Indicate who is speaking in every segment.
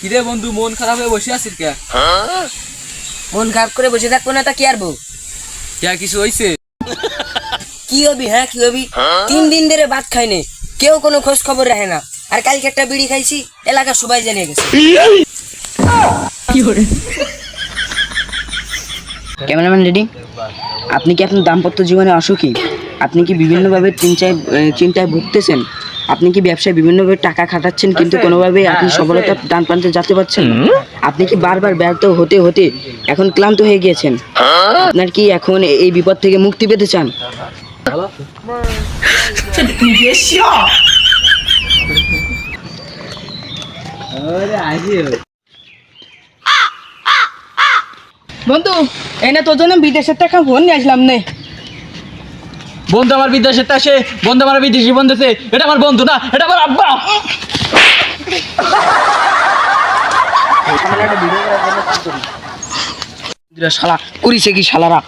Speaker 1: কিরে বন্ধু মন খারাপ হয়ে বসে আছিস কে?
Speaker 2: মন খারাপ করে বসে থাকব না তা কি আরবো
Speaker 1: কে কিছু হইছে?
Speaker 2: কি হবি হ্যাঁ কি হবি? তিন দিন ধরে ভাত খাইনি কেউ কোনো খোঁজ খবর রাখে না। আর কালকে একটা বিড়ি খাইছি এলাকার সবাই জানিয়ে গেছে।
Speaker 3: Cameraman ready? আপনি কি আপনার দাম্পত্য জীবনে অসুখী? আপনি কি বিভিন্নভাবে চিন্তায় চিন্তায় ভুগতেছেন? আপনি কি ব্যবসায় বিভিন্নভাবে টাকা খাটাচ্ছেন কিন্তু কোনোভাবেই আপনি সফলতা ডান প্রান্তে যেতে পারছেন না? আপনি কি বারবার ব্যর্থ হতে হতে এখন ক্লান্ত হয়ে গিয়েছেন? আপনার কি এখন এই বিপদ থেকে মুক্তি পেতে চান? বন্ধু এনে তোর জন্য বিদেশের টাকা ফোন নিয়ে আসলাম নে।
Speaker 1: বন্ধু আমার বিদেশে আসে বন্ধু আমার বিদেশি বন্ধু আছে এটা আমার বন্ধু না এটা আমার আব্বা।
Speaker 3: শালা করিছে কি শালারা?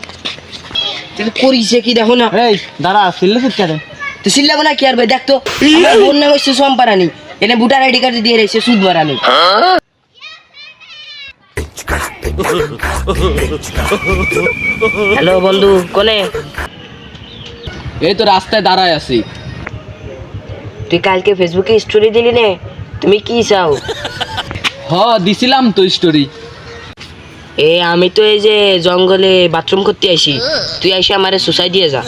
Speaker 3: করিছে কি দেখো না?
Speaker 1: এই দাঁড়া সিল্লে
Speaker 3: সিল্লাবো না কি আর ভাই দেখ তো আমার বোন নাম হচ্ছে সোমপারানি। এনে ভোটার আইডি কার্ড দিয়ে রয়েছে সুদ মারানি। হ্যালো বন্ধু কোনে?
Speaker 1: এই তো রাস্তায় দাঁড়ায় আছি।
Speaker 3: তুই কালকে ফেসবুকে স্টোরি দিলি নে তুমি কি চাও?
Speaker 1: হ দিছিলাম তো স্টোরি
Speaker 3: এ আমি তো এই যে জঙ্গলে বাথরুম করতে আইছি তুই আইসা আমারে সুসাই দিয়ে যা।